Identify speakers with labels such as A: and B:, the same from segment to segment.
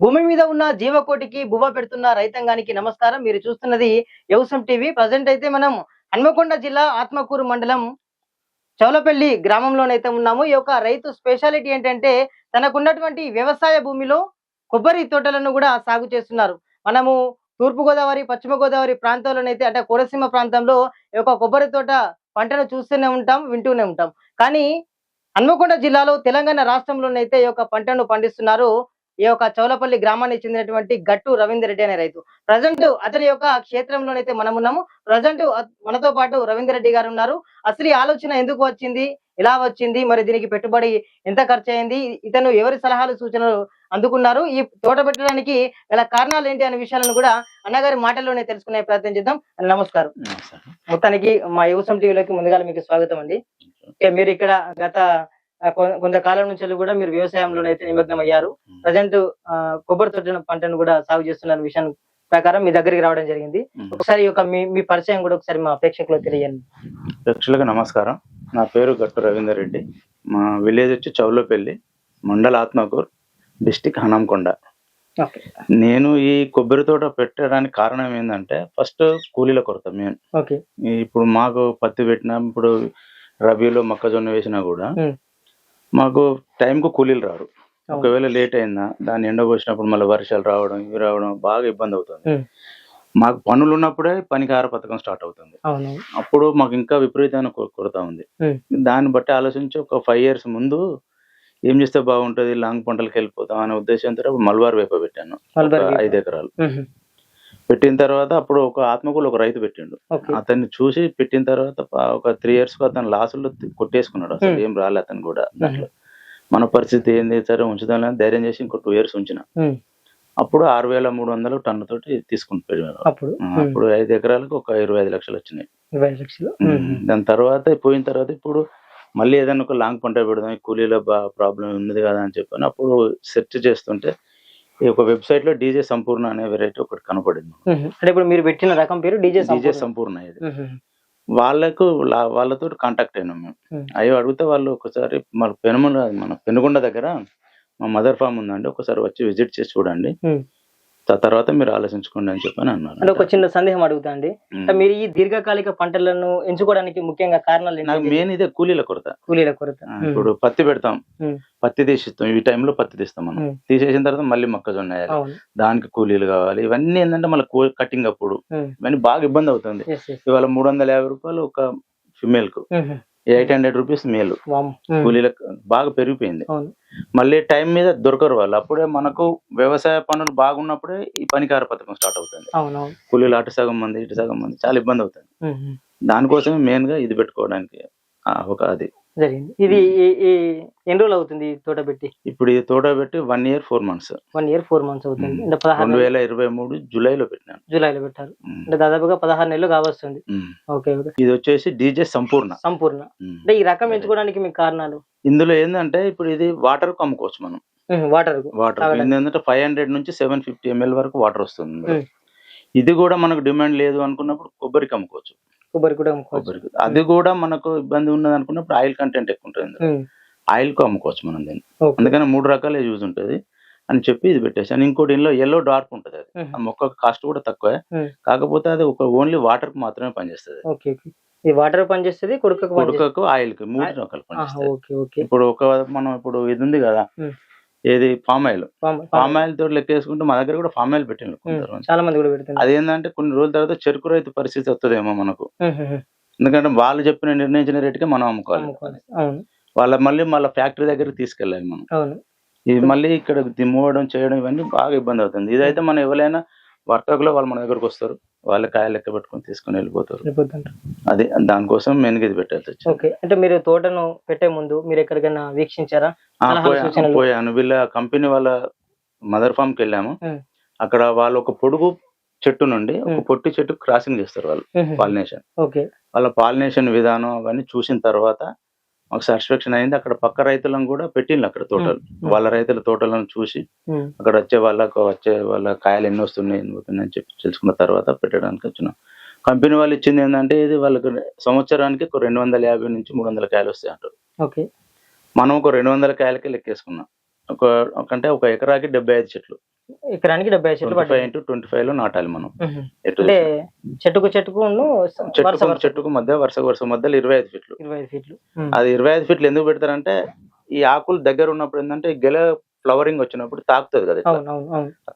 A: భూమి మీద ఉన్న జీవకోటికి బువ్వ పెడుతున్న రైతాంగానికి నమస్కారం. మీరు చూస్తున్నది వ్యవసాయం టీవీ. ప్రజెంట్ అయితే మనం హన్మకొండ జిల్లా ఆత్మకూరు మండలం చౌలపల్లి గ్రామంలోనైతే ఉన్నాము. ఈ యొక్క రైతు స్పెషాలిటీ ఏంటంటే తనకున్నటువంటి వ్యవసాయ భూమిలో కొబ్బరి తోటలను కూడా సాగు చేస్తున్నారు. మనము తూర్పు గోదావరి పశ్చిమ గోదావరి ప్రాంతాల్లోనైతే అంటే కోనసీమ ప్రాంతంలో ఈ యొక్క కొబ్బరి తోట పంటను చూస్తూనే ఉంటాం వింటూనే ఉంటాం. కానీ హన్మకొండ జిల్లాలో తెలంగాణ రాష్ట్రంలోనైతే ఈ యొక్క పంటను పండిస్తున్నారు ఈ యొక్క చౌలపల్లి గ్రామానికి చెందినటువంటి గట్టు రవీందర్ రెడ్డి అనే రైతు. ప్రజెంట్ అతని యొక్క క్షేత్రంలోనైతే మనం ఉన్నాము ప్రజెంట్ మనతో పాటు రవీందర్ రెడ్డి గారు ఉన్నారు. అసలు ఈ ఆలోచన ఎందుకు వచ్చింది? ఎలా వచ్చింది? మరి దీనికి పెట్టుబడి ఎంత ఖర్చు అయింది ఇతను ఎవరి సలహాలు సూచనలు అందుకున్నారు? ఈ తోట పెట్టడానికి గల కారణాలు ఏంటి అనే విషయాలను కూడా అన్నగారి మాటల్లోనే తెలుసుకునే ప్రయత్నం చేద్దాం. నమస్కారం. మొత్తానికి మా యువసం టీవీలోకి ముందుగా మీకు స్వాగతం అండి. మీరు ఇక్కడ గత కొంతకాలం నుంచి కూడా మీరు వ్యవసాయంలో అయితే నిమగ్నం అయ్యారు ప్రజెంట్ కొబ్బరి తోట పంటను కూడా సాగు చేస్తున్న విషయం ప్రకారం మీ దగ్గరికి రావడం జరిగింది. ఒకసారి యొక్క మీ మీ పరిచయం కూడా ఒకసారి మా ప్రేక్షకులకు తెలియండి
B: ప్రేక్షకులకు నమస్కారం. నా పేరు గట్టు రవీందర్ రెడ్డి. మా విలేజ్ వచ్చి చౌలపల్లి మండల ఆత్మకూర్ డిస్టిక్ హనంకొండ. నేను ఈ కొబ్బరి తోట పెట్టడానికి కారణం ఏంటంటే ఫస్ట్ కూలీల కొరత
A: ఓకే.
B: ఇప్పుడు మాకు పత్తి పెట్టినా ఇప్పుడు రబీలో మొక్కజొన్న వేసినా కూడా. మాకు టైంకు కూలీలు రారు ఒకవేళ లేట్ అయిందా దాన్ని ఎండబోసినప్పుడు మళ్ళీ వర్షాలు రావడం ఇవి రావడం బాగా ఇబ్బంది అవుతుంది. మాకు పనులు ఉన్నప్పుడే పనికార పథకం స్టార్ట్ అవుతుంది అప్పుడు మాకు ఇంకా విపరీతమైన కొరత ఉంది. దాన్ని బట్టి ఆలోచించి ఒక ఫైవ్ ఇయర్స్ ముందు ఏం చేస్తే బాగుంటది లాంగ్ పంటలకు వెళ్ళిపోతాం అనే ఉద్దేశంతో మల్బార్ వేప పెట్టాను. ఐదు ఎకరాలు. పెట్టిన తర్వాత అప్పుడు ఒక ఆత్మకూలు ఒక రైతు పెట్టిండు. అతన్ని చూసి పెట్టిన తర్వాత ఒక త్రీ ఇయర్స్కు అతను లాసుల్లో కొట్టేసుకున్నాడు అసలు. ఏం రాలే అతను కూడా దాంట్లో. మన పరిస్థితి ఏంది సరే ఉంచుదాం ధైర్యం చేసి ఇంకో టూ ఇయర్స్ ఉంచిన. అప్పుడు ఆరు వేల మూడు వందలు టన్ను తోటి పోయారు
A: అప్పుడు.
B: అప్పుడు ఐదు ఎకరాలకు ఒక ఇరవై ఐదు లక్షలు వచ్చినాయి. దాని తర్వాత పోయిన తర్వాత ఇప్పుడు మళ్ళీ ఏదైనా ఒక లాంగ్ పంట పెడదాం కూలీల ప్రాబ్లం ఉన్నది కదా అని చెప్పని అప్పుడు సెర్చ్ చేస్తుంటే ఈ ఒక వెబ్సైట్లో డీజే సంపూర్ణ అనే వెరైటీ ఒకటి కనపడింది.
A: అంటే ఇప్పుడు మీరు పెట్టిన రకం పేరు డీజే
B: డీజే సంపూర్ణ. ఇది. వాళ్ళకు వాళ్ళతో కాంటాక్ట్ అయినాం మేము. అయ్యో అడిగితే వాళ్ళు ఒకసారి మన పెనుమల మన పెనుగొండ దగ్గర మా మదర్ ఫామ్ ఉందండి. ఒకసారి వచ్చి విజిట్ చేసి చూడండి. తర్వాత మీరు ఆలోచించుకోండి అని చెప్పని అన్నారు.
A: ఒక చిన్న సందేహం అడుగుతా అండి. మీరు ఈ దీర్ఘకాలిక పంటలను ఎంచుకోవడానికి ముఖ్యంగా కారణాలు
B: నాకు మెయిన్ ఇదే కూలీల కొరత.
A: కూలీల కొరత.
B: ఇప్పుడు పత్తి పెడతాం. పత్తి తీసిస్తాం. ఈ టైంలో పత్తి తీస్తాం మనం. తీసేసిన తర్వాత మళ్ళీ మొక్కజొన్న వేయాలి. దానికి కూలీలు కావాలి. ఇవన్నీ ఏంటంటే మళ్ళీ కటింగ్ అప్పుడు. ఇవన్నీ బాగా ఇబ్బంది అవుతుంది. ఇవాళ మూడు వందల యాభై రూపాయలు ఒక
A: ఫిమేల్కు.
B: Eight hundred rupees male. కూలీలకు బాగా పెరిగిపోయింది. మళ్ళీ టైం మీద దొరకరు వాళ్ళు. అప్పుడే మనకు వ్యవసాయ పనులు బాగున్నప్పుడే ఈ పనికార పథకం స్టార్ట్ అవుతుంది. కూలీలు అటు సగం మంది ఇటు సగం మంది చాలా ఇబ్బంది అవుతుంది. దానికోసమే మెయిన్గా ఇది పెట్టుకోవడానికి ఒక అది.
A: జరిగింది. ఇది ఎన్ని రోజులు అవుతుంది తోట పెట్టి?
B: ఇప్పుడు ఇది తోట పెట్టి one year four months
A: one year four months అవుతుంది. అంటే పదహారు
B: రెండు వేల ఇరవై మూడు జూలైలో పెట్టినాను.
A: జూలైలో పెట్టారు. అంటే దాదాపుగా పదహారు నెలలు కావస్తుంది. Okay okay.
B: ఇది వచ్చేసి డీజే సంపూర్ణ.
A: సంపూర్ణ. అంటే ఈ రకం ఎంచుకోవడానికి మీకు కారణాలు?
B: ఇందులో ఏంటంటే ఇప్పుడు ఇది వాటర్ అమ్ముకోవచ్చు మనం.
A: వాటర్.
B: వాటర్. ఏంటంటే ఫైవ్ హండ్రెడ్ నుంచి సెవెన్ ఫిఫ్టీ ఎంఎల్ వరకు వాటర్ వస్తుంది. ఇది కూడా మనకు డిమాండ్ లేదు అనుకున్నప్పుడు కొబ్బరికి అమ్ముకోవచ్చు
A: కొబ్బరి కూడా
B: కొబ్బరికి అది కూడా మనకు ఇబ్బంది ఉన్నది అనుకున్నప్పుడు ఆయిల్ కంటెంట్ ఎక్కువ ఉంటుంది. ఆయిల్కు అమ్ముకోవచ్చు మనం దీన్ని. అందుకని మూడు రకాల యూజ్ ఉంటుంది అని చెప్పి ఇది పెట్టేసాను ఇంకోటి ఇందులో ఎల్లో డార్క్ ఉంటుంది అది. ఆ మొక్క కాస్ట్ కూడా తక్కువే. కాకపోతే అది ఒక ఓన్లీ వాటర్కు మాత్రమే పనిచేస్తుంది.
A: ఈ వాటర్ పనిచేస్తుంది కొడుకు
B: ఉడకకు ఆయిల్కి మూడు రకాలు పనిచేస్తాయి ఇప్పుడు ఒక మనం ఇప్పుడు ఇది ఉంది కదా. ఏది? Palm oil
A: palm-
B: palm oil తోటి లెక్కేసుకుంటే మా దగ్గర కూడా ఫామ్ ఆయిల్. కొందరు.
A: చాలా మంది కూడా పెడుతున్నారు
B: అదేంటంటే కొన్ని రోజుల తర్వాత చెరుకు రైతు పరిస్థితి వస్తుందేమో మనకు. ఎందుకంటే వాళ్ళు చెప్పిన నిర్ణయించిన రేటుకే మనం అమ్ముకోవాలి. వాళ్ళ మళ్ళీ మళ్ళీ ఫ్యాక్టరీ దగ్గరికి తీసుకెళ్ళాలి మనం. ఇది మళ్ళీ ఇక్కడ దిమ్మవడం చేయడం ఇవన్నీ బాగా ఇబ్బంది అవుతుంది. ఇదైతే మనం ఎవరైనా వర్తకులు వాళ్ళు మన దగ్గరకు వస్తారు. వాళ్ళ కాయలు లెక్క పెట్టుకొని తీసుకొని వెళ్ళిపోతారు. అది దానికోసం మెయిన్గా ఇది పెట్టాల్సి వచ్చింది.
A: ఓకే. అంటే మీరు తోటను పెట్టే ముందు మీరు ఎక్కడికైనా వీక్షించారా?
B: పోయాను వీళ్ళ కంపెనీ వాళ్ళ మదర్ ఫామ్కి వెళ్ళాము. అక్కడ వాళ్ళు ఒక పొడుగు చెట్టు నుండి ఒక. పొట్టి చెట్టు క్రాసింగ్ చేస్తారు వాళ్ళు పాలినేషన్.
A: ఓకే.
B: వాళ్ళ పాలినేషన్ విధానం అవన్నీ చూసిన తర్వాత మాకు సాటిస్ఫాక్షన్ అయింది. అక్కడ పక్క రైతులను కూడా పెట్టిండ్రు అక్కడ తోటలు. వాళ్ళ రైతుల తోటలను చూసి అక్కడ వచ్చే వాళ్ళకు వచ్చే వాళ్ళ కాయలు ఎన్ని వస్తున్నాయి ఎన్ని పోతున్నాయి అని చెప్పి తెలుసుకున్న తర్వాత పెట్టడానికి వచ్చినాం. కంపెనీ వాళ్ళు ఇచ్చింది ఏంటంటే ఇది వాళ్ళకి సంవత్సరానికి ఒక రెండు వందల యాభై నుంచి మూడు వందల కాయలు వస్తాయి అంటారు.
A: ఓకే.
B: మనం ఒక రెండు వందల కాయలకే లెక్కేసుకున్నాం. ఒక ఒక- అంటే ఒక ఎకరాకి డెబ్బై ఐదు చెట్లు.
A: ఎకరానికి డెబ్బై చెట్లు పడ్డాయి.
B: ఇంటూ ట్వంటీ ఫైవ్లో నాటాలి మనం.
A: అంటే చెట్టుకు చెట్టుకు
B: చెట్టుకు చెట్టుకు మధ్య వరుస వరుస మధ్యలో ఇరవై ఐదు ఫీట్లు
A: ఇరవై ఐదు ఫీట్లు.
B: అది ఇరవై ఐదు ఫీట్లు ఎందుకు పెడతారంటే ఈ ఆకులు దగ్గర ఉన్నప్పుడు ఏంటంటే గెల ఫ్లవరింగ్ వచ్చినప్పుడు తాకుతుంది కదా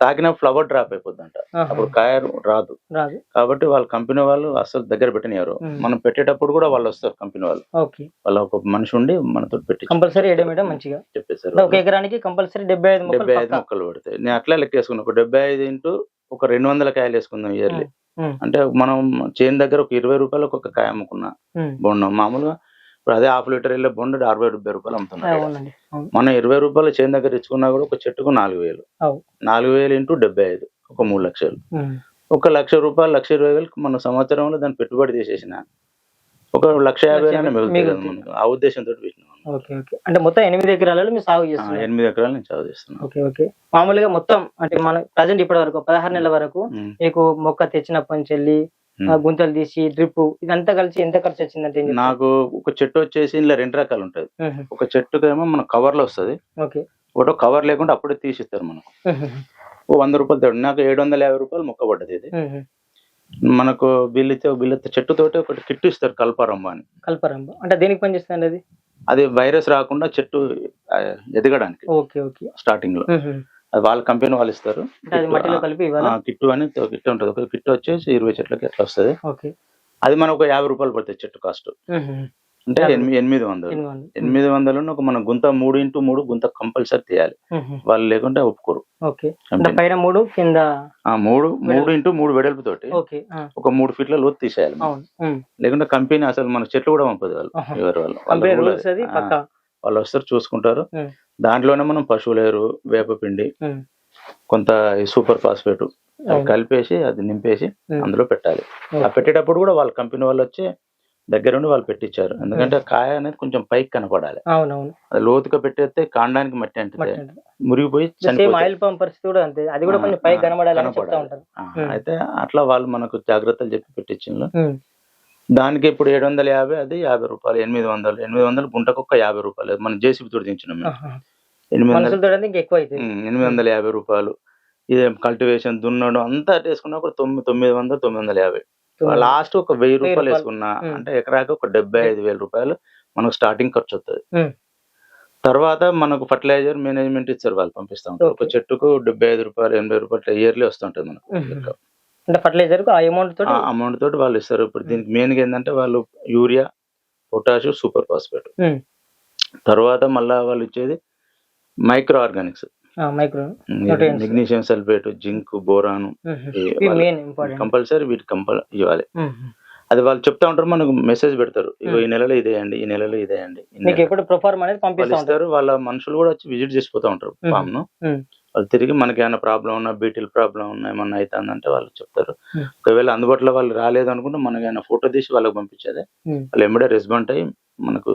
B: తాకిన ఫ్లవర్ డ్రాప్ అయిపోద్దంట.
A: ఆహా.
B: అప్పుడు కాయ రాదు. కాబట్టి వాళ్ళ కంపెనీ వాళ్ళు అసలు దగ్గర పెట్టనియరు.
A: మ్మ్.
B: మనం పెట్టేటప్పుడు కూడా వాళ్ళు వస్తారు కంపెనీ వాళ్ళు. వాళ్ళ ఒక మనిషి ఉండి మనతో పెట్టి
A: కంపల్సరీ వేయడం మంచిగా?
B: చెప్పేశారు.
A: అంటే ఒక ఎకరానికి కంపల్సరీ డెబ్బై ఐదు మొక్కలు
B: డెబ్బై ఐదు. మొక్కలు పడతాయి నేను అట్లా లెక్కేసుకున్నా ఒక డెబ్బై ఐదు ఇంటూ ఒక రెండు వందల కాయలు వేసుకుందాం ఇయర్లీ. అంటే మనం చేను దగ్గర ఒక ఇరవై రూపాయలకు ఒక కాయ అమ్ముకున్నా.
A: మ్మ్.
B: బొండం. మామూలుగా ఇప్పుడు అదే హాఫ్ లీటర్ వెళ్ళే బొండ అరవై డెబ్బై రూపాయలు అమ్ముతున్నారు మనం ఇరవై రూపాయలు చేను దగ్గర ఇచ్చుకున్నా కూడా ఒక చెట్టుకు నాలుగు వేలు. నాలుగు వేలు ఇంటూ డెబ్బై ఐదు ఒక మూడు లక్షలు. ఒక లక్ష రూపాయలు లక్ష ఇరవై వేలకు మన సంవత్సరంలో దాన్ని పెట్టుబడి తీసేసిన. ఒక లక్ష యాభై మిగులుతుంది ఆ ఉద్దేశంతో పెట్టినాం
A: ఓకే ఓకే. అంటే మొత్తం ఎనిమిది ఎకరాలలో మీరు సాగు చేస్తున్నారు?
B: ఎనిమిది ఎకరాలు నేను చదువు చేస్తున్నాను.
A: Okay okay. మామూలుగా మొత్తం అంటే మన ప్రజెంట్ ఇప్పటి వరకు పదహారు నెలల వరకు మీకు మొక్క తెచ్చినప్పటి నుంచి గుంతలు తీసి డ్రిప్ ఇదంతా కలిసి ఎంత ఖర్చు వచ్చిందంటే?
B: నాకు ఒక చెట్టు వచ్చేసి ఇందులో రెండు రకాలు ఉంటుంది. ఒక చెట్టుకేమో మన కవర్లో వస్తుంది.
A: ఓకే.
B: ఒకటో కవర్ లేకుండా అప్పుడే తీసిస్తారు మనకు. ఓ వంద రూపాయలు తేడు నాకు ఏడు వందల యాభై రూపాయలు మొక్క పడ్డది ఇది. మనకు బిల్లితే బిల్లితే చెట్టుతోటి ఒకటి కిట్ ఇస్తారు కల్పారంబ అని.
A: కల్పరంబ అంటే దేనికి పనిచేస్తుంది అది?
B: అది వైరస్ రాకుండా చెట్టు ఎదగడానికి
A: ఓకే ఓకే. స్టార్టింగ్లో.
B: అది వాళ్ళ కంపెనీ వాళ్ళు ఇస్తారు. కిట్టు అని కిట్ ఉంటుంది. ఒక కిట్ వచ్చేసి ఇరవై చెట్లకి ఎట్లా వస్తుంది. అది మనకు ఒక యాభై రూపాయలు పడుతుంది చెట్టు కాస్ట్. అంటే. ఎనిమిది వందలు.
A: ఎనిమిది వందలు.
B: ఒక మన గుంత మూడు ఇంటూ మూడు గుంత కంపల్సరీ తీయాలి. వాళ్ళు లేకుంటే ఒప్పుకోరు.
A: పైన మూడు కింద
B: మూడు మూడు ఇంటూ మూడు వెడల్పుతోటి
A: ఓకే ఆ,
B: ఒక మూడు ఫీట్ల లోతు తీసేయాలి. లేకుంటే కంపెనీ అసలు మన చెట్లు కూడా పంపదు వాళ్ళు. ఎవరు వాళ్ళు. వాళ్ళ వస్తారు చూసుకుంటారు. దాంట్లోనే మనం పశువుల ఎరువు వేపపిండి. కొంత సూపర్ ఫాస్ఫేట్. కలిపేసి అది నింపేసి. అందులో పెట్టాలి. ఆ పెట్టేటప్పుడు కూడా వాళ్ళ కంపెనీ వాళ్ళు వచ్చి దగ్గర ఉండి వాళ్ళు పెట్టించారు ఎందుకంటే కాయ అనేది కొంచెం పైకి కనపడాలి లోతుగా పెట్టేస్తే కాండానికి మట్టి అంటే. మురిగిపోయి.
A: ఆయిల్ పరిస్థితి కూడా అంతే అది కూడా కొంచెం పైకి
B: కనపడాలి. అయితే అట్లా వాళ్ళు మనకు జాగ్రత్తలు చెప్పి పెట్టించిండ్రు
A: మ్మ్.
B: దానికి ఇప్పుడు ఏడు వందల యాభై అది యాభై రూపాయలు ఎనిమిది వందలు ఎనిమిది వందలు గుంటకు ఒక యాభై రూపాయలు మన జేసీబీ తోటి దించినాం మేము
A: ఆహా.
B: ఎనిమిది వందలు ఎనిమిది వందల యాభై రూపాయలు ఇదే కల్టివేషన్ దున్నడం అంతా వేసుకున్నప్పుడు తొమ్మిది తొమ్మిది వందలు తొమ్మిది వందల యాభై లాస్ట్ ఒక వెయ్యి రూపాయలు. వేసుకున్నా. అంటే ఎకరాకి ఒక డెబ్బై ఐదు వేల రూపాయలు మనకు స్టార్టింగ్ ఖర్చు వస్తుంది. తర్వాత మనకు ఫర్టిలైజర్ మేనేజ్మెంట్ ఇచ్చారు వాళ్ళు పంపిస్తా ఉంటారు ఒక. చెట్టుకు డెబ్బై ఐదు రూపాయలు ఎనభై రూపాయలు ఇయర్లీ వస్తుంటది మనకు.
A: అంటే ఫర్టిలైజర్ ఆ అమౌంట్ తోటి
B: అమౌంట్ తోటి వాళ్ళు ఇస్తారు. ఇప్పుడు దీనికి మెయిన్గా ఏంటంటే వాళ్ళు యూరియా పొటాష్ సూపర్ ఫాస్ఫేట్. తర్వాత మళ్ళా వాళ్ళు ఇచ్చేది micro organics. Magnesium sulphate zinc బోరాను compulsory వీటి కంపల్ ఇవ్వాలి. అది వాళ్ళు చెప్తా ఉంటారు మనకు మెసేజ్ పెడతారు. ఇగో ఈ నెలలో ఇదేయండి ఈ నెలలో ఇదేయండి
A: ఎప్పుడు ప్రొఫార్మ్ అనేది
B: వాళ్ళు
A: పంపిస్తా ఉంటారు.
B: ఇస్తారు వాళ్ళ మనుషులు కూడా వచ్చి విజిట్ చేసిపోతా ఉంటారు.
A: ఫామ్ను.
B: వాళ్ళు తిరిగి మనకి ఏమైనా ప్రాబ్లం ఉన్నా బీటీల్ ప్రాబ్లం ఉన్నా ఏమన్నా అవుతుందంటే వాళ్ళు చెప్తారు. ఒకవేళ అందుబాటులో వాళ్ళు రాలేదు అనుకుంటే మనకి ఏమైనా ఫోటో తీసి వాళ్ళకి పంపించేది. వాళ్ళు ఎంబడే రెస్పాండ్ అయ్యి మనకు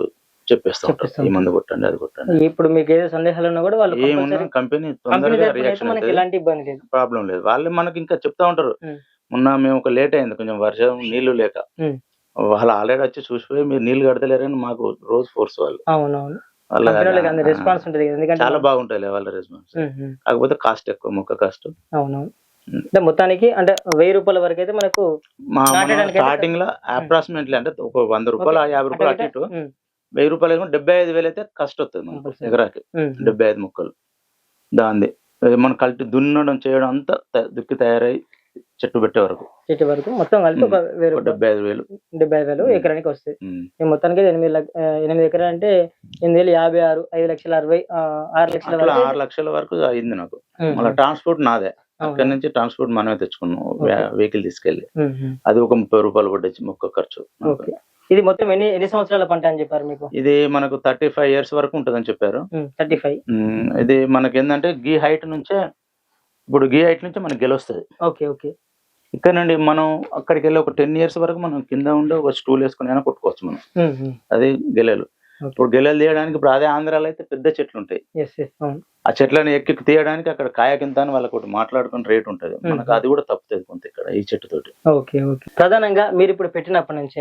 B: చెప్పేస్తూ ఈ మందు కొట్టండి అది కొట్టండి
A: ఇప్పుడు మీకు ఏదో సందేహాలు ఉన్నా కూడా వాళ్ళు
B: ఏమున్నా కంపెనీ తొందరగా రియాక్షన్
A: మనకి
B: అవుతుంది
A: ఎలాంటి ఇబ్బంది లేదు.
B: ప్రాబ్లం లేదు. వాళ్ళు మనకి ఇంకా చెప్తా ఉంటారు. మొన్న మేము ఒక లేట్ అయింది కొంచెం వర్షం నీళ్ళు లేక. వాళ్ళు ఆల్రెడీ వచ్చి చూసిపోయి మీరు నీళ్ళు కడతలేరని మాకు రోజు ఫోర్స్ వాళ్ళు.
A: అవునవును. రెస్పాన్స్ ఉంటుంది కదా, ఎందుకంటే
B: చాలా బాగుంటాయి వాళ్ళ రెస్పాన్స్. కాకపోతే కాస్ట్ ఎక్కువ మొక్క కాస్ట్ ఉమ్.
A: అంటే మొత్తానికి అంటే వెయ్యి రూపాయల వరకు అయితే మనకు
B: స్టార్టింగ్లో అప్రాక్సిమేట్లీ అంటే ఒక వంద రూపాయలు యాభై రూపాయలు అటు ఇటు. వెయ్యి రూపాయలు డెబ్బై ఐదు వేలు అయితే కష్ట వస్తుంది. ఎకరాకి. డెబ్బై ఐదు మొక్కలు. దాంది. మనం కలిసి దున్నడం చేయడం అంతా దుక్కి తయారై చెట్టు పెట్టే వరకు.
A: చెట్టు వరకు మొత్తం కలిపి ఒక రూపాయలు
B: డెబ్బై ఐదు వేలు.
A: డెబ్బై ఐదు వేలు. ఎకరానికి వస్తాయి. ఈ మొత్తానికి ఎనిమిది ఎనిమిది ఎకరాలు అంటే ఎనిమిది వేలు యాభై ఆరు ఐదు లక్షల అరవై ఆరు లక్షల
B: ఆరు లక్షల వరకు అయింది నాకు. మళ్ళీ ట్రాన్స్పోర్ట్ నాదే. అక్కడి నుంచి ట్రాన్స్పోర్ట్ మనమే తెచ్చుకున్నాం. వెహికల్
A: తీసుకెళ్ళి.
B: అది ఒక ముప్పై రూపాయలు పడ్డచ్చు మొక్క ఖర్చు.
A: ఇది మొత్తం ఎన్ని ఎన్ని సంవత్సరాల పంట అని చెప్పారు మీకు?
B: ఇది మనకు థర్టీ ఫైవ్ ఇయర్స్ వరకు ఉంటుందని చెప్పారు.
A: Thirty five.
B: ఇది మనకి ఏంటంటే గీ హైట్ నుంచే ఇప్పుడు గీ హైట్ నుంచి మనకి గెలొస్తుంది.
A: Okay okay.
B: ఇక్కడ నుండి మనం అక్కడికి వెళ్ళి ఒక టెన్ ఇయర్స్ వరకు మనం కింద ఉండి ఒక స్టూల్ వేసుకుని అయినా కొట్టుకోవచ్చు మనం. అది గెలలు. ఇప్పుడు గెలలు తీయడానికి ఇప్పుడు అదే ఆంధ్రాలో అయితే పెద్ద చెట్లు ఉంటాయి ఆ చెట్లను ఎక్కి తీయడానికి అక్కడ కాయ కింద అని వాళ్ళకి ఒకటి మాట్లాడుకుని రేట్ ఉంటుంది. మనకు అది కూడా తప్పుతుంది కొంత ఇక్కడ ఈ చెట్టుతోటి.
A: Okay okay. ప్రధానంగా మీరు ఇప్పుడు పెట్టినప్పటి నుంచి.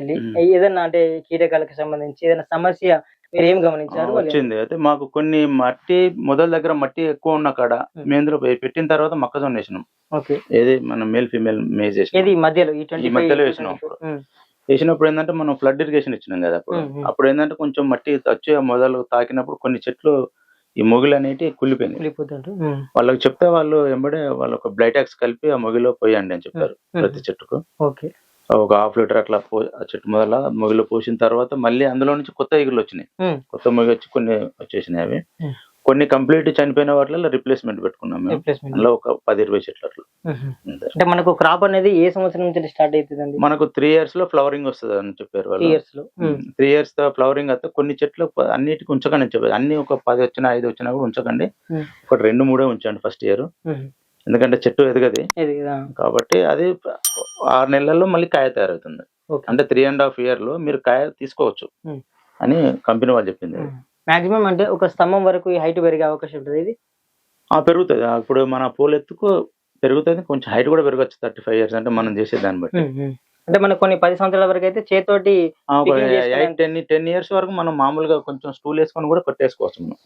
A: ఏదైనా అంటే కీటకాలకు సంబంధించి ఏదైనా సమస్య మీరు ఏం గమనించారు
B: వచ్చింది. అయితే మాకు కొన్ని మట్టి మొదల దగ్గర మట్టి ఎక్కువ ఉన్న కాడ
A: Hmm.
B: పె- పెట్టిన తర్వాత మొక్కజొన్న వేసినాం. ఏది మనం మేల్ ఫీమేల్ మేజ్ వేసినాం.
A: ఈ మధ్యలో ఈ
B: వేసినాం అప్పుడు. వేసినప్పుడు ఏంటంటే మనం ఫ్లడ్ ఇరిగేషన్ ఇచ్చినాం కదా అప్పుడు.
A: Hmm, hmm.
B: అప్పుడు ఏంటంటే కొంచెం మట్టి వచ్చి మొదలు తాకినప్పుడు కొన్ని చెట్లు ఈ మొగులు అనేటి కుళ్ళిపోయినాయి. వాళ్ళకి చెప్తే వాళ్ళు ఎంబడే వాళ్ళు ఒక బ్లైటాక్స్ కలిపి ఆ మొగిలో పోయండి అని చెప్పారు ప్రతి చెట్టుకు.
A: ఓకే.
B: ఒక హాఫ్ లీటర్ అట్లా చెట్టు మొదల మొగిలో పోసిన తర్వాత మళ్ళీ అందులో నుంచి కొత్త ఈగలు వచ్చినాయి. కొత్త మొగి వచ్చి కొన్ని వచ్చేసినాయి అవి. కొన్ని కంప్లీట్ చనిపోయిన వాటిలో రిప్లేస్మెంట్ పెట్టుకున్నాం మేము.
A: రిప్లేస్మెంట్
B: అందులో ఒక పది ఇరవై చెట్లు అట్లా.
A: అంటే మనకు క్రాప్ అనేది ఏ సంవత్సరం నుంచి స్టార్ట్ అవుతుందండి
B: మనకు త్రీ ఇయర్స్లో ఫ్లవరింగ్ వస్తుంది అని చెప్పారు వాళ్ళు.
A: ఇయర్స్లో.
B: త్రీ ఇయర్స్తో ఫ్లవరింగ్ అయితే కొన్ని చెట్లు అన్నిటికి ఉంచకండి అని చెప్పారు. అన్ని ఒక పది వచ్చినా ఐదు వచ్చినా కూడా ఉంచకండి.
A: Hmm.
B: ఒక రెండు మూడే ఉంచండి ఫస్ట్ ఇయర్ ఎందుకంటే చెట్టు ఎదగది. కాబట్టి అది ఆరు నెలల్లో మళ్ళీ కాయ తయారవుతుంది. అంటే త్రీ అండ్ హాఫ్ ఇయర్లో మీరు కాయ తీసుకోవచ్చు. అని కంపెనీ వాళ్ళు చెప్పింది.
A: మాక్సిమం అంటే ఒక స్తంభం వరకు ఈ హైట్ పెరిగే అవకాశం ఉంటుంది ఇది?
B: ఆ పెరుగుతుంది. ఇప్పుడు మన పూల ఎత్తుకు పెరుగుతుంది. కొంచెం హైట్ కూడా పెరగచ్చు థర్టీ ఫైవ్ ఇయర్స్ అంటే మనం చేసే దాన్ని బట్టి.
A: అంటే మనకు కొన్ని పది సంవత్సరాల వరకు అయితే చేతోటి
B: టెన్ టెన్ ఇయర్స్ వరకు మనం మామూలుగా కొంచెం స్టూల్ వేసుకొని కూడా కొట్టేసుకోవచ్చు మనం.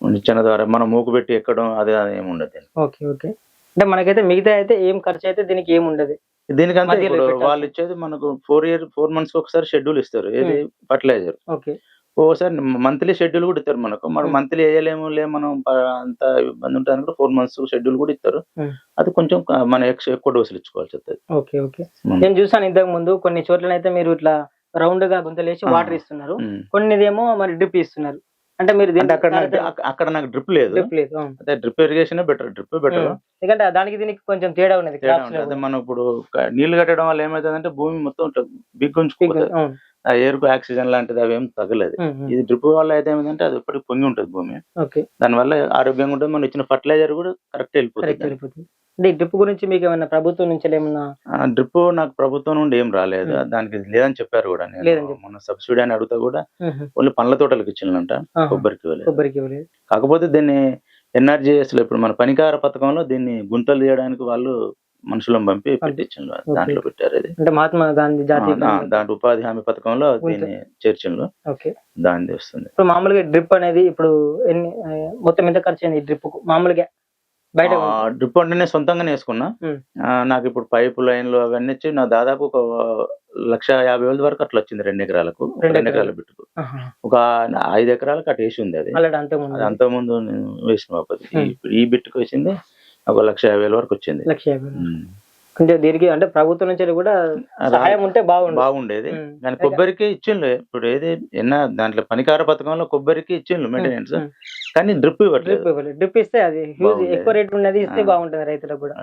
B: నిచ్చెన ద్వారా మనం మూకు పెట్టి ఎక్కడం అదే అది ఏమి ఉండదు
A: ఓకే ఓకే. అంటే మనకైతే మిగతా అయితే ఏం ఖర్చు అయితే దీనికి ఏం ఉండదు.
B: దీనికంటే
A: మధ్యలో
B: ఇప్పుడు
A: పెట్టాల్సి-
B: వాళ్ళు ఇచ్చేది మనకు ఫోర్ ఇయర్ ఫోర్ మంత్స్ ఒకసారి షెడ్యూల్ ఇస్తారు. ఏది ఫర్టిలైజర్
A: ఓకే.
B: ఓసారి మంత్లీ షెడ్యూల్ కూడా ఇస్తారు మనకు. మనం. మంత్లీ వేయలేము లే మనం అంత ఇబ్బంది ఉంటుంది కూడా ఫోర్ మంత్స్ షెడ్యూల్ కూడా ఇస్తారు. అది కొంచెం మన ఎక్స్ ఎక్కువ డోసులు ఇచ్చుకోవాల్సి వస్తుంది.
A: Okay okay. నేను చూసాను ఇంతకు ముందు కొన్ని చోట్లనైతే మీరు ఇట్లా రౌండ్గా గుంతలేసి. వాటర్ ఇస్తున్నారు. కొన్నిదేమో మరి డ్రిప్ ఇస్తున్నారు. అంటే మీరు
B: అక్కడ అక్కడ నాకు డ్రిప్ లేదు
A: డ్రిప్ లేదు.
B: అదే drip irrigation better drip better.
A: ఎందుకంటే దానికి దీనికి కొంచెం తేడా ఉన్నది
B: అదే. మనం ఇప్పుడు నీళ్ళు కట్టడం వల్ల ఏమవుతుందంటే భూమి మొత్తం బిగ్గుంచుకుంటుంది ఆ ఎయిర్కు ఆక్సిజన్ లాంటిది అవి ఏం తగలేదు. ఇది డ్రిప్ వల్ల అయితే ఏమైందంటే అది ఎప్పటికి పొంగి ఉంటుంది భూమి.
A: ఓకే.
B: దానివల్ల ఆరోగ్యంగా ఉంటుంది. మనం ఇచ్చిన ఫర్టిలైజర్ కూడా
A: కరెక్ట్
B: వెళ్ళిపోతుంది.
A: అంటే డ్రిప్ గురించి మీకు ఏమైనా ప్రభుత్వం నుంచి ఏమన్నా
B: డ్రిప్ నాకు ప్రభుత్వం నుండి ఏం రాలేదు. దానికి లేదని చెప్పారు కూడా
A: లేదని
B: నేను
A: చెప్పారు.
B: మన సబ్సిడీ అని అడుగుతా కూడా. ఓన్లీ పండ్ల తోటలకు ఇచ్చిందంట. కొబ్బరికి
A: కొబ్బరికి
B: కాకపోతే దీన్ని ఎన్ఆర్జీఎస్లో ఇప్పుడు మన పనికార పథకంలో దీన్ని గుంతలు తీయడానికి వాళ్ళు మనుషులను పంపి పెట్టించారు దాంట్లో పెట్టారు అది
A: అంటే మహాత్మా గాంధీ జాతీయ
B: దాంట్లో ఉపాధి హామీ పథకంలో దీన్ని చేర్చిండ్రు.
A: ఓకే.
B: దాన్ని వస్తుంది.
A: ఇప్పుడు మామూలుగా డ్రిప్ అనేది ఇప్పుడు ఎన్ని మొత్తం ఎంత ఖర్చు అయింది డ్రిప్ మామూలుగా బయట
B: డ్రిప్ అంటే నేను సొంతంగానే వేసుకున్నా. నాకు ఇప్పుడు పైపు లైన్లు అవన్నీ వచ్చి నా దాదాపు ఒక లక్ష యాభై వేల వరకు అట్లా వచ్చింది రెండు ఎకరాలకు.
A: రెండు
B: ఎకరాల. బిట్టుకు. ఒక ఐదు ఎకరాలకు అటు వేసి ఉంది అది.
A: ఆల్రెడీ అంతే ముందు
B: అది అంత ముందు నేను వేసిన ఈ బిట్టుకు వచ్చింది ఒక లక్ష యాభై వేల వరకు వచ్చింది
A: లక్ష యాభై. కొంచెం దీనికి అంటే ప్రభుత్వం నుంచి కూడా సహాయం ఉంటే బాగుండు
B: బాగుండేది
A: ఉం.
B: కానీ కొబ్బరికి ఇచ్చిండ్రు ఇప్పుడు ఏది ఎన్న దాంట్లో పనికార పథకంలో కొబ్బరికి ఇచ్చిండ్రు మెయింటెనెన్స్. కానీ డ్రిప్ ఇవ్వట్లేదు
A: డ్రిప్ ఇస్తే అది
B: బాగుండేది.
A: ఎక్కువ రేట్ ఉన్నది ఇస్తే. బాగుంటుంది రైతులకు కూడా.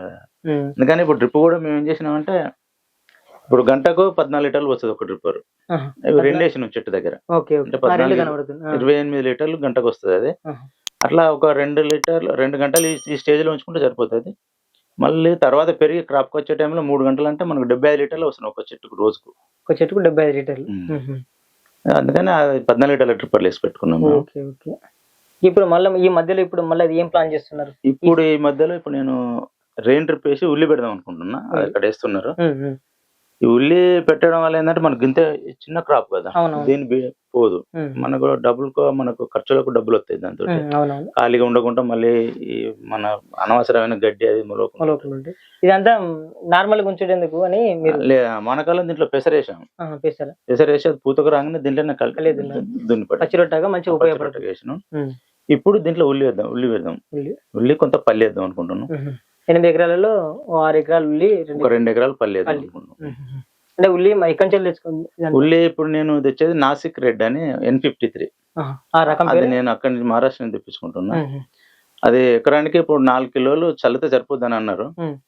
B: అందుకని ఇప్పుడు డ్రిప్ కూడా మేము ఏం చేసినామంటే ఇప్పుడు గంటకు పద్నాలుగు లీటర్లు వస్తుంది ఒక డ్రిప్
A: ఆహా.
B: రెండు వేసినాం చెట్టు దగ్గర అంటే. ఇరవై ఎనిమిది లీటర్లు గంటకు వస్తుంది అది. అట్లా ఒక రెండు లీటర్లు రెండు గంటలు ఈ- ఈ స్టేజ్లో ఉంచుకుంటే సరిపోతుంది. మళ్ళీ తర్వాత పెరిగి క్రాప్ వచ్చే టైంలో మూడు గంటలు అంటే మనకు డెబ్బై ఐదు లీటర్లు వస్తున్నాయి ఒక చెట్టుకు రోజుకు.
A: ఒక చెట్టుకు డెబ్బై ఐదు లీటర్లు.
B: అందుకని పద్నాలుగు లీటర్ల ట్రిప్పర్లు వేసి పెట్టుకున్నాం మేము.
A: Okay okay. ఇప్పుడు మళ్ళీ ఈ మధ్యలో ఇప్పుడు మళ్ళీ అది ఏం ప్లాన్ చేస్తున్నారు?
B: ఇప్పుడు ఈ మధ్యలో ఇప్పుడు నేను రెయిన్ డ్రిప్ వేసి ఉల్లి పెడదాం అనుకుంటున్నా. అది అక్కడ వేస్తున్నారు. ఈ ఉల్లి పెట్టడం వల్ల ఏంటంటే మనకి ఇంత చిన్న క్రాప్ కదా. దీని పోదు. మనకు డబ్బులు మనకు ఖర్చులకు డబ్బులు వస్తాయి దాంతో ఖాళీగా ఉండకుండా మళ్ళీ ఈ మన అనవసరమైన గడ్డి అది
A: ఇదంతా నార్మల్గా ఉంచేటందుకు అని
B: మనకాలం దీంట్లో పెసరేసాం. పెసరేసి అది పూతకు రాగానే దీంట్లోనే
A: కలిపి దున్నాం.
B: దున్నిపడి
A: పచ్చి రొట్టగా మంచిగా ఉపయోగపడుతుంది.
B: వేసినాం.
A: ఉం.
B: ఇప్పుడు దీంట్లో ఉల్లి వేద్దాం ఉల్లి వేద్దాం.
A: ఉల్లి.
B: ఉల్లి కొంత పల్లి వేద్దాం అనుకుంటున్నాం.
A: ఎనిమిది ఎకరాలలో ఆరు ఎకరాలు ఉల్లి రెండు
B: ఒక రెండు ఎకరాలు పల్లి.
A: అంటే ఉల్లి మా ఎక్కడి నుంచి తెచ్చుకుంది?
B: ఉల్లి ఇప్పుడు నేను తెచ్చేది నాసిక్ రెడ్ అని ఎన్ ఫిఫ్టీ త్రీ
A: ఆహా. ఆ రకం
B: అది నేను అక్కడి నుంచి మహారాష్ట్ర నుంచి తెప్పించుకుంటున్నా. అది ఎకరానికి ఇప్పుడు నాలుగు కిలోలు చల్లితే సరిపోద్దని అన్నారు.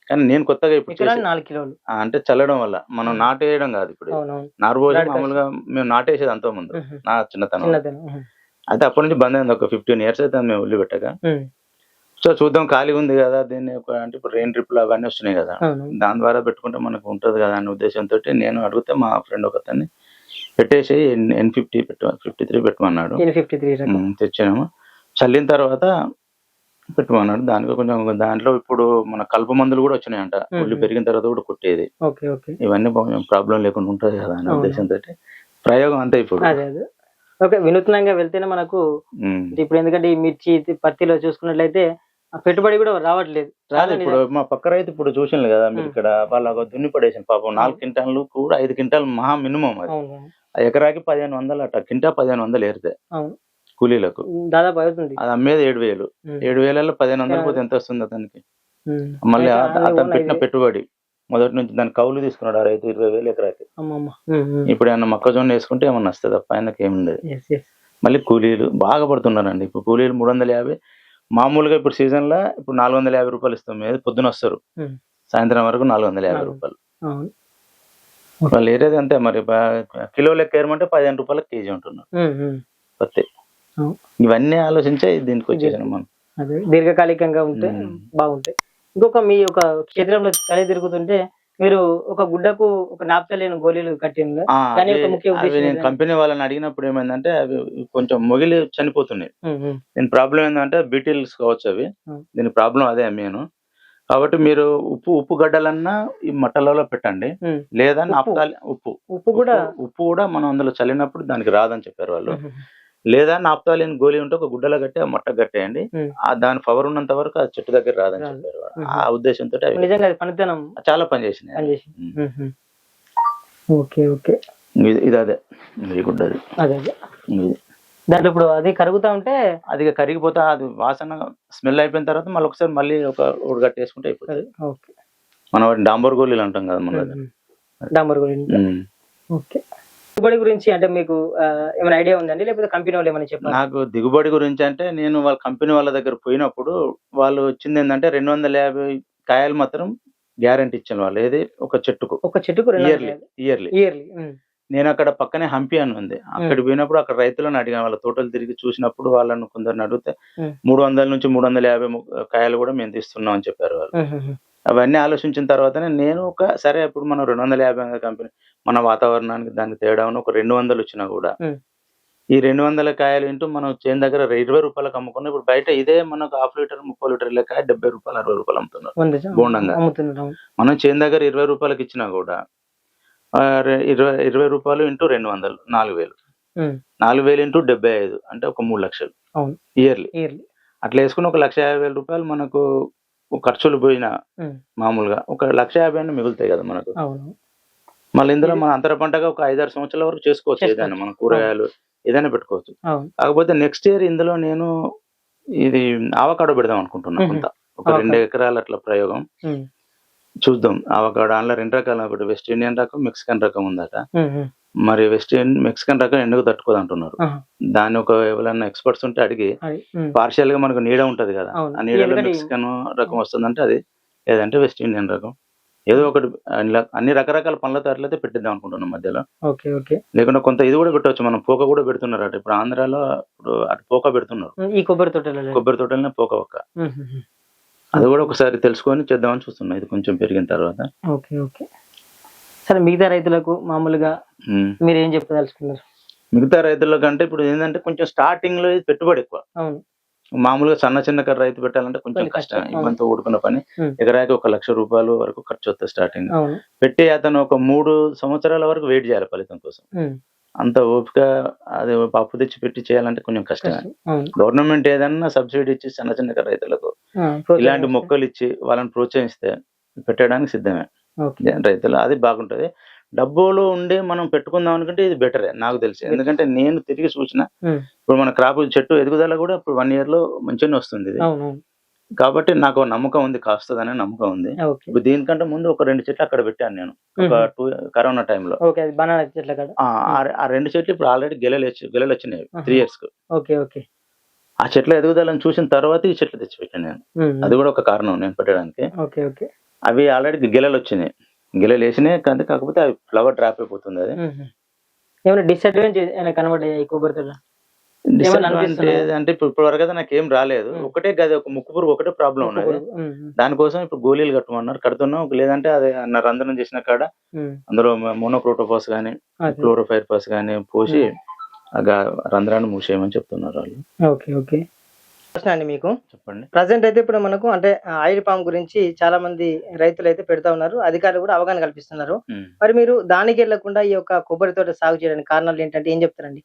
B: కానీ నేను కొత్తగా ఇప్పుడు
A: నాలుగు కిలోలు
B: అంటే చల్లడం వల్ల మనం. నాటేయడం కాదు ఇప్పుడు నారుబోజు. మామూలుగా మేము నాటేసేది అంత ముందు
A: ఉహు.
B: నా చిన్నతనం. అయితే అప్పటి నుంచి బంద్ అయింది ఒక ఫిఫ్టీన్ ఇయర్స్ అయితే మేము ఉల్లి పెట్టక
A: ఉం.
B: సో చూద్దాం ఖాళీగా ఉంది కదా దీన్ని అంటే ఇప్పుడు రెయిన్ డ్రిప్లు అవన్నీ వస్తున్నాయి కదా. దాని ద్వారా పెట్టుకుంటే మనకు ఉంటది కదా అనే ఉద్దేశంతో నేను అడిగితే మా ఫ్రెండ్ ఒక అతన్ని పెట్టేసి ఎన్ ఫిఫ్టీ పెట్ట ఫిఫ్టీ త్రీ పెట్టమన్నాడు తెచ్చాము. చల్లిన తర్వాత పెట్టమన్నాడు. దానికి కొంచెం దాంట్లో ఇప్పుడు మన కలుపు మందులు కూడా వచ్చినాయంట. ఉల్లి పెరిగిన తర్వాత కూడా కొట్టేది. ఇవన్నీ ప్రాబ్లం లేకుండా ఉంటది కదా అనే. ఉద్దేశంతో ప్రయోగం అంతే ఇప్పుడు.
A: ఓకే వినూత్నంగా వెళ్తేనే మనకు. ఇప్పుడు ఎందుకంటే ఈ మిర్చి పత్తిలో చూసుకున్నట్లయితే పెట్టుబడి కూడా రావట్లేదు
B: రాదు ఇప్పుడు మా పక్క రైతు ఇప్పుడు చూసిండు కదా మీరు. ఇక్కడ వాళ్ళ దున్ని పడేసిన పాపం నాలుగు క్వింటాలు కూడా ఐదు క్వింటాలు మహా మినిమం అది ఎకరాకి పదిహేను వందలు అట్ట కింటా పదిహేను వందలు ఏరితే కూలీలకు
A: దాదాపు అవుతుంది
B: అది అమ్మేది ఏడు వేలు. ఏడు వేలలో పదిహేను వందలు. పోతే ఎంత వస్తుంది అతనికి. మళ్ళీ అతను. పెట్టిన పెట్టుబడి మొదటి నుంచి దాని కౌలు తీసుకున్నాడు ఆ రైతు ఇరవై వేలు ఎకరాకి. ఇప్పుడు ఏమన్నా మొక్కజొన్న వేసుకుంటే ఏమన్నా వస్తుంది తప్ప ఆయనకి ఏమి ఉండదు. మళ్ళీ కూలీలు బాగా పడుతున్నారండి ఇప్పుడు కూలీలు మూడు వందల యాభై మామూలుగా ఇప్పుడు సీజన్లో ఇప్పుడు నాలుగు వందల యాభై రూపాయలు ఇస్తాం. ఏది పొద్దున వస్తారు. సాయంత్రం వరకు నాలుగు వందల యాభై. రూపాయలు. వాళ్ళు ఏరేది అంతే మరి. కిలో లెక్క ఏరమంటే పదిహేను రూపాయలకు కేజీ ఉంటున్నారు. పత్తి. ఇవన్నీ ఆలోచించే దీనికి వచ్చేసాను మనం.
A: దీర్ఘకాలికంగా ఉంటే. బాగుంటాయి. ఇంకొక మీ యొక్క క్షేత్రంలో తల తిరుగుతుంటే మీరు ఒక గుడ్డకు ఒక నాప్తలేని గోళీలు ముఖ్య ఉద్దేశం
B: నేను కంపెనీ వాళ్ళని అడిగినప్పుడు ఏమైందంటే అవి కొంచెం మొగిలి చనిపోతున్నాయి. దీని ప్రాబ్లం ఏంటంటే బీటిల్స్ కావచ్చు అవి. దీని ప్రాబ్లం అదే మెయిన్. కాబట్టి మీరు ఉప్పు ఉప్పు గడ్డలన్నా ఈ మట్టలలో పెట్టండి. లేదా
A: ఉప్పు?
B: ఉప్పు.
A: ఉప్పు కూడా
B: ఉప్పు- కూడా మనం అందులో చల్లినప్పుడు దానికి రాదని చెప్పారు వాళ్ళు. లేదా నాప్తాలిన్ గోళీ ఉంటే ఒక గుడ్డలో కట్టి మట్ట కట్టేయండి. దాని పవర్ ఉన్నంత వరకు ఆ చెట్టు దగ్గర రాదని
A: రాదు.
B: చెప్పారు. ఆ ఉద్దేశంతో చాలా. ఉమ్,
A: ఉమ్. Okay okay.
B: ఇది- అదే. ఇది గుడ్డది
A: అదే. దాంట్లో ఇప్పుడు అది కరుగుతా ఉంటే
B: అది కరిగిపోతా అది వాసన స్మెల్ అయిపోయిన తర్వాత మళ్ళీ ఒకసారి మళ్ళీ ఒక ఊడు కట్టేసుకుంటే అయిపోతుంది.
A: అది ఓకే.
B: మనం డాంబర్ గోళీలు అంటాం కదా మన.
A: డాంబర్
B: ఉమ్.
A: ఓకే. దిగుబడి గురించి అంటే మీకు ఏమైనా ఐడియా ఉందండి? లేకపోతే కంపెనీ వాళ్ళు ఏమైనా చెప్పారు?
B: నాకు దిగుబడి గురించి అంటే నేను వాళ్ళ కంపెనీ వాళ్ళ దగ్గర పోయినప్పుడు వాళ్ళు వచ్చింది ఏంటంటే రెండు వందల యాభై కాయలు మాత్రం గ్యారంటీ ఇచ్చాను వాళ్ళు. ఏది? ఒక చెట్టుకు.
A: ఒక చెట్టుకు
B: ఇయర్లీ ఇయర్లీ
A: ఇయర్లీ
B: నేను అక్కడ పక్కనే హంపి అని ఉంది. అక్కడ పోయినప్పుడు అక్కడ రైతులను అడిగాను. వాళ్ళ తోటలు తిరిగి చూసినప్పుడు వాళ్ళని కొందరిని అడిగితే. మూడు వందల నుంచి మూడు వందల యాభై కాయలు కూడా మేము తీస్తున్నాం అని చెప్పారు వాళ్ళు. అవన్నీ ఆలోచించిన తర్వాతనే నేను ఒక సరే ఇప్పుడు మనం రెండు వందల యాభై కంపెనీ మన వాతావరణానికి దానికి తేడా ఉన్న ఒక రెండు వందలు వచ్చినా కూడా. ఈ రెండు వందల కాయలు ఇంటూ మనం చేను దగ్గర ఇరవై రూపాయలకు అమ్ముకున్నాం ఇప్పుడు బయట ఇదే మనకు హాఫ్ లీటర్ ముప్పై లీటర్ లెక్క డెబ్బై రూపాయలు అరవై రూపాయలు అమ్ముతున్నారు. బోండంగా. మనం చేను దగ్గర ఇరవై రూపాయలకి ఇచ్చినా కూడా ఇరవై ఇరవై రూపాయలు ఇంటూ రెండు వందలు నాలుగు వేలు. నాలుగు వేలు ఇంటూ డెబ్బై ఐదు అంటే ఒక మూడు లక్షలు. ఇయర్లీ. అట్లా వేసుకుని ఒక లక్ష యాభై వేల రూపాయలు మనకు ఖర్చులు పోయినా మామూలుగా ఒక లక్ష యాభై అన్న మిగులుతాయి కదా మనకు. మళ్ళీ ఇందులో మన అంతర పంటగా ఒక ఐదారు సంవత్సరాల వరకు చేసుకోవచ్చు. ఏదైనా మన కూరగాయలు ఏదైనా పెట్టుకోవచ్చు. కాకపోతే నెక్స్ట్ ఇయర్ ఇందులో నేను ఇది ఆవకాడో పెడదాం అనుకుంటున్నా. కొంత ఒక. రెండు ఎకరాలు అట్లా ప్రయోగం. చూద్దాం. ఆవకాడో అందులో రెండు రకాలు ఒకటి వెస్ట్ ఇండియన్ రకం మెక్సికన్ రకం ఉందట. మరి వెస్ట్ మెక్సికన్ రకం ఎందుకు తట్టుకోదు అంటున్నారు దాన్ని ఒక ఎవరైనా ఎక్స్పర్ట్స్ ఉంటే అడిగి పార్షియల్గా మనకు నీడ ఉంటది కదా. ఆ నీడలో మెక్సికన్ రకం వస్తుందంటే అది లేదంటే వెస్ట్ ఇండియన్ రకం. ఏదో ఒకటి అన్ని రక- అన్ని రకరకాల పండ్లతో అట్లయితే పెట్టిద్దాం అనుకుంటున్నాం మధ్యలో. లేకుంటే కొంత ఇది కూడా పెట్టవచ్చు మనం పోక కూడా పెడుతున్నారు అటు ఇప్పుడు ఆంధ్రాలో ఇప్పుడు అటు పోక పెడుతున్నారు.
A: ఈ కొబ్బరి తోటలలో
B: కొబ్బరి తోటలనే పోక ఒక్క. అది కూడా ఒకసారి తెలుసుకొని చేద్దామని చూస్తున్నా. ఇది కొంచెం పెరిగిన తర్వాత.
A: Okay okay. సరే మిగతా రైతులకు మామూలుగా. మీరు ఏం చెప్పదలుచుకున్నారు?
B: మిగతా రైతుల కంటే ఇప్పుడు ఏంటంటే కొంచెం స్టార్టింగ్లో పెట్టుబడి ఎక్కువ.
A: అవును.
B: మామూలుగా సన్న చిన్న కర్ర రైతు పెట్టాలంటే కొంచెం కష్టం. ఇబ్బందితో కూడుకున్న పని. ఎకరాకి ఒక లక్ష రూపాయలు వరకు ఖర్చు వస్తుంది స్టార్టింగ్ పెట్టి అతను ఒక మూడు సంవత్సరాల వరకు వెయిట్ చేయాలి ఫలితం కోసం. అంత ఓపిక అది అప్పు తెచ్చి పెట్టి చేయాలంటే కొంచెం కష్టమే. గవర్నమెంట్ ఏదన్నా సబ్సిడీ ఇచ్చి చిన్న చిన్న రైతులకు ఇలాంటి. మొక్కలు ఇచ్చి వాళ్ళని ప్రోత్సహిస్తే పెట్టడానికి సిద్ధమే. రైతులు అది బాగుంటది. డబ్బులు ఉండి మనం పెట్టుకుందాం అనుకుంటే ఇది బెటరే నాకు తెలిసి. ఎందుకంటే నేను తిరిగి చూసిన ఇప్పుడు మన క్రాప్ చెట్టు ఎదుగుదల కూడా ఇప్పుడు వన్ ఇయర్లో మంచిగానే వస్తుంది ఇది. కాబట్టి నాకు నమ్మకం ఉంది కాస్తుందనే నమ్మకం ఉంది. ఇప్పుడు దీనికంటే ముందు ఒక రెండు చెట్లు అక్కడ పెట్టాను నేను. ఒక
A: మ్మ్.
B: టూ కరోనా టైంలో. ఆ రెండు చెట్లు ఇప్పుడు ఆల్రెడీ గెలలు గెలలు వచ్చినాయి. త్రీ ఇయర్స్కు
A: ఓకే ఓకే.
B: ఆ చెట్ల ఎదుగుదలను చూసిన తర్వాత ఈ చెట్లు తెచ్చిపెట్టాను నేను. అది కూడా ఒక కారణం నేను పెట్టడానికి.
A: Okay okay.
B: అవి ఆల్రెడీ గెలలు వచ్చినాయి. గెలలు వేసినాయి కానీ కాకపోతే అవి ఫ్లవర్ డ్రాప్ అయిపోతుంది అది.
A: ఏమైనా డిసడ్వాంటేజ్ కనబడ్డాయి కొబ్బరి తోట?
B: అంటే ఇప్పుడు వరకు అయితే నాకు ఏం రాలేదు. ఒకటే గది ఒక ముక్కు పురుగు ఒకటే ప్రాబ్లం ఉన్నది. దానికోసం ఇప్పుడు గోళీలు కట్టమన్నారు కడుతున్నాం. లేదంటే అది అన్న రంధ్రం చేసిన కాడ అందులో మోనోక్రోటోఫాస్ కానీ
A: అదే.
B: క్లోరోఫైర్ఫాస్ కానీ పోసి రంధ్రాన్ని మూసేయమని చెప్తున్నారు వాళ్ళు.
A: Okay okay. ప్రశ్న అండి మీకు.
B: చెప్పండి.
A: ప్రజెంట్ అయితే ఇప్పుడు మనకు అంటే ఆయిల్ పామ్ గురించి చాలా మంది రైతులు అయితే పెడతా ఉన్నారు. అధికారులు కూడా అవగాహన కల్పిస్తున్నారు. మరి మీరు దానికి వెళ్ళకుండా ఈ యొక్క కొబ్బరి తోట సాగు చేయడానికి కారణాలు ఏంటంటే ఏం చెప్తారండి?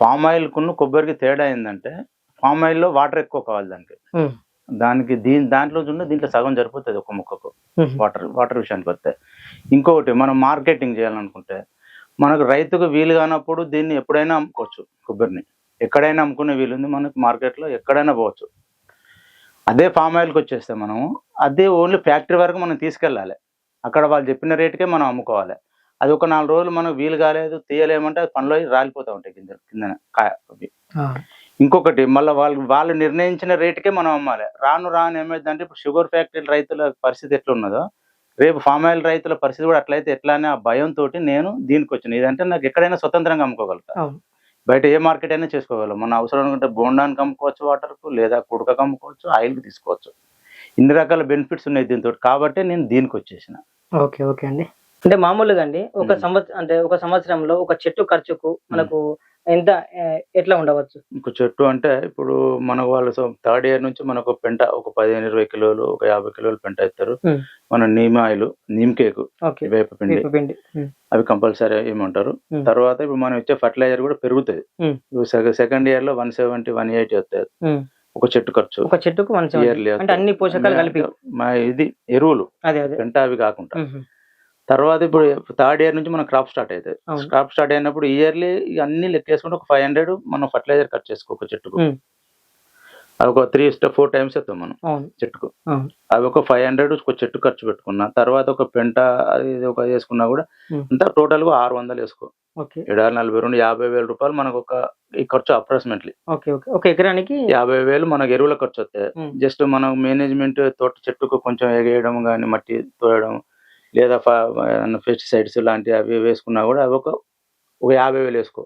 B: ఫామ్ ఆయిల్ కును కొబ్బరికి తేడా ఏంటంటే ఫామ్ ఆయిల్లో వాటర్ ఎక్కువ కావాలి దానికి. దానికి దీని దాంట్లో చూడండి దీంట్లో సగం సరిపోతుంది ఒక ముక్కకు. వాటర్ వాటర్ విషయానికి వస్తే. ఇంకొకటి మనం మార్కెటింగ్ చేయాలనుకుంటే మనకు రైతుకు వీలు కానప్పుడు దీన్ని ఎప్పుడైనా అమ్ముకోవచ్చు కొబ్బరిని. ఎక్కడైనా అమ్ముకునే వీలుంది మనకు మార్కెట్లో ఎక్కడైనా పోవచ్చు. అదే ఫామ్ ఆయిల్కి వచ్చేస్తే మనము అదే ఓన్లీ ఫ్యాక్టరీ వరకు మనం తీసుకెళ్ళాలి. అక్కడ వాళ్ళు చెప్పిన రేటుకే మనం అమ్ముకోవాలి. అది ఒక నాలుగు రోజులు మనకు వీలు కాలేదు తీయలేమంటే అది పనిలో రాలిపోతూ ఉంటాయి కింద కింద ఇంకొకటి మళ్ళీ వాళ్ళు వాళ్ళు నిర్ణయించిన రేటుకే మనం అమ్మాలి. రాను రాను ఏమైందంటే ఇప్పుడు షుగర్ ఫ్యాక్టరీ రైతుల పరిస్థితి ఎట్లా ఉన్నదో రేపు ఫామ్ ఆయిల్ రైతుల పరిస్థితి కూడా అట్లయితే ఎట్లా అనే ఆ భయంతో నేను దీనికి వచ్చిన ఇదంటే నాకు ఎక్కడైనా స్వతంత్రంగా అమ్ముకోగలుగుతా.
A: అవును.
B: బయట ఏ మార్కెట్ అయినా చేసుకోగలం. మన అవసరం అనుకుంటే బోండానికి అమ్ముకోవచ్చు వాటర్కు లేదా కుడకకు అమ్ముకోవచ్చు ఆయిల్కి తీసుకోవచ్చు. ఇన్ని రకాల బెనిఫిట్స్ ఉన్నాయి దీంతో. కాబట్టి నేను దీనికి వచ్చేసిన.
A: ఓకే ఓకే అండి. అంటే మామూలుగా అండి ఒక. సంవత్సరం అంటే ఒక సంవత్సరంలో ఒక చెట్టు ఖర్చుకు మనకు ఎంత ఎట్లా ఉండవచ్చు?
B: ఇంకో చెట్టు అంటే ఇప్పుడు మనకు వాళ్ళు థర్డ్ ఇయర్ నుంచి మనకు పెంట ఒక పదిహేను ఇరవై కిలోలు ఒక యాభై కిలోలు పెంట ఇస్తారు. మన నీమ్ ఆయిల్ నీమ్ కేకు వేపపిండి
A: వేప పిండి. ఉమ్,
B: అవి కంపల్సరీ ఏమంటారు. తర్వాత ఇప్పుడు మనం ఇచ్చే ఫర్టిలైజర్ కూడా పెరుగుతుంది. సెకండ్ ఇయర్లో వన్ సెవెంటీ వన్ ఎయిటీ వస్తాయి. ఒక చెట్టు ఖర్చు.
A: ఒక చెట్టుకు వన్.
B: ఇయర్లీ
A: అన్ని పోషకాలు కలిపి.
B: మా ఇది ఎరువులు. పెంట అవి కాకుండా. తర్వాత ఇప్పుడు థర్డ్ ఇయర్ నుంచి మన క్రాప్ స్టార్ట్ అవుతుంది. క్రాప్ స్టార్ట్ అయినప్పుడు ఇయర్లీ అన్ని లెక్కేసుకుంటే ఒక ఫైవ్ హండ్రెడ్ మనం ఫర్టిలైజర్ ఖర్చు చేసుకో ఒక చెట్టుకు. అది ఒక త్రీ ఫోర్ టైమ్స్ వస్తాం మనం చెట్టుకు. అవి ఒక ఫైవ్ హండ్రెడ్ ఒక చెట్టు ఖర్చు పెట్టుకున్నా తర్వాత ఒక పెంట అది ఇది ఒక వేసుకున్నా కూడా. అంతా టోటల్గా ఆరు వందలు వేసుకో. ఏడాది నలభై రెండు యాభై వేల రూపాయలు మనకు ఒక ఈ ఖర్చు అప్రాక్సిమేట్లీ
A: ఒక ఎకరానికి
B: యాభై వేలు మనకు ఎరువుల ఖర్చు వస్తాయి. జస్ట్ మనం మేనేజ్మెంట్ తోట చెట్టుకు కొంచెం ఎగేయడం కానీ మట్టి తోయడం లేదా పెస్టిసైడ్స్ లాంటివి అవి వేసుకున్నా కూడా అవి ఒక ఒక యాభై వేలు వేసుకో.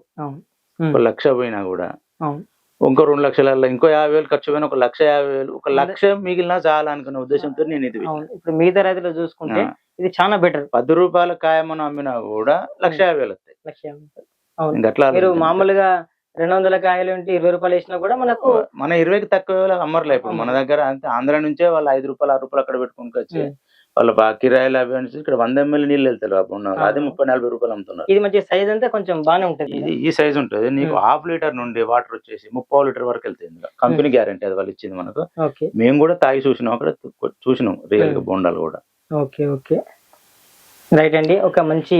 B: ఒక లక్ష పోయినా కూడా. ఇంకో రెండు లక్షల ఇంకో యాభై వేలు ఖర్చు పోయినా ఒక లక్ష యాభై వేలు ఒక లక్ష మిగిలినా చాలా అనుకునే ఉద్దేశంతో నేను ఇది
A: ఇప్పుడు మిగతా రైతులు చూసుకుంటే. ఇది చాలా బెటర్.
B: పది రూపాయల కాయ మనం అమ్మినా కూడా లక్ష యాభై వేలు వస్తాయి. అట్లా
A: మీరు. మామూలుగా రెండు వందల కాయలు ఉంటే ఇరవై రూపాయలు వేసినా కూడా మనకు
B: మన ఇరవైకి తక్కువ అమ్మర్లే. ఇప్పుడు మన దగ్గర అంతే ఆంధ్ర నుంచే వాళ్ళు ఐదు రూపాయలు ఆరు రూపాయలు అక్కడ పెట్టుకుని వచ్చి. వాళ్ళ కిరాయిలు అవి అని ఇక్కడ వంద ఎంఎల్ నీళ్ళు వెళ్తారు బొండం అదే ముప్పై నలభై రూపాయలు అమ్ముతున్నారు.
A: ఇది మంచి సైజ్ అంతా కొంచెం బాగానే ఉంటుంది
B: ఇది ఈ సైజ్ ఉంటుంది. నీకు. హాఫ్ లీటర్ నుండి వాటర్ వచ్చేసి ముప్పై లీటర్ వరకు వెళ్తుంది. కంపెనీ గ్యారంటీ అది వాళ్ళు ఇచ్చింది మనకు. మేము కూడా తాగి చూసినాం అక్కడ చూసినాం
A: రియల్గా.
B: బొండాలు కూడా.
A: Okay okay. రైట్ అండి. ఒక మంచి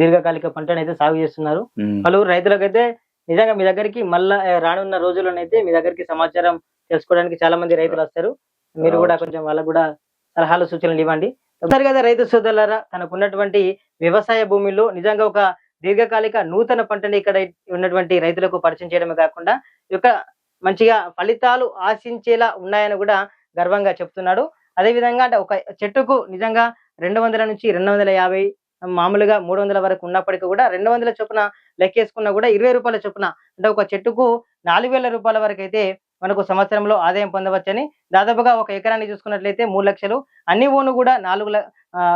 A: దీర్ఘకాలిక పంటను అయితే సాగు చేస్తున్నారు. పలువురు రైతులకైతే నిజంగా మీ దగ్గరికి మళ్ళా రానున్న రోజుల్లోనైతే మీ దగ్గరికి సమాచారం తెలుసుకోవడానికి చాలా మంది రైతులు వస్తారు. మీరు కూడా. కొంచెం వాళ్ళకు కూడా సలహాలు సూచనలు ఇవ్వండి. సరే కదా రైతు సోదరులారా తనకు ఉన్నటువంటి వ్యవసాయ భూమిలో నిజంగా ఒక దీర్ఘకాలిక నూతన పంటని ఇక్కడ ఉన్నటువంటి రైతులకు పరిచయం చేయడమే కాకుండా యొక్క మంచిగా ఫలితాలు ఆశించేలా ఉన్నాయని కూడా గర్వంగా చెప్తున్నాడు. అదేవిధంగా అంటే ఒక చెట్టుకు నిజంగా రెండు వందల నుంచి రెండు వందల యాభై మామూలుగా మూడు వందల వరకు ఉన్నప్పటికీ కూడా రెండు వందల చొప్పున లెక్కేసుకున్నా కూడా ఇరవై రూపాయల చొప్పున అంటే ఒక చెట్టుకు నాలుగు వేల రూపాయల వరకు అయితే మనకు సంవత్సరంలో ఆదాయం పొందవచ్చని దాదాపుగా ఒక ఎకరాన్ని చూసుకున్నట్లయితే మూడు లక్షలు. అన్ని ఓను కూడా నాలుగు ల-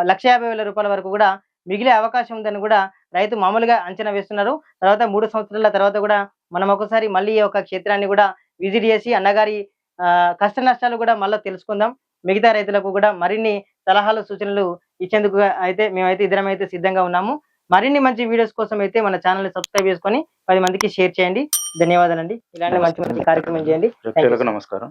A: లక్ష యాభై వేల రూపాయల వరకు కూడా మిగిలే అవకాశం ఉందని కూడా రైతు మామూలుగా అంచనా వేస్తున్నారు. తర్వాత మూడు సంవత్సరాల తర్వాత కూడా మనం ఒకసారి మళ్ళీ ఈ యొక్క క్షేత్రాన్ని కూడా విజిట్ చేసి అన్నగారి కష్ట నష్టాలు కూడా మళ్ళీ తెలుసుకుందాం. మిగతా రైతులకు కూడా మరిన్ని సలహాలు సూచనలు ఇచ్చేందుకు అయితే మేమైతే ఇద్దరం అయితే సిద్ధంగా ఉన్నాము. మరిన్ని మంచి వీడియోస్ కోసం అయితే మన ఛానల్ని సబ్స్క్రైబ్ చేసుకొని పది మందికి షేర్ చేయండి. ధన్యవాదాలండి. ఇలాంటి మంచి మంచి కార్యక్రమం చేయండి.
B: నమస్కారం.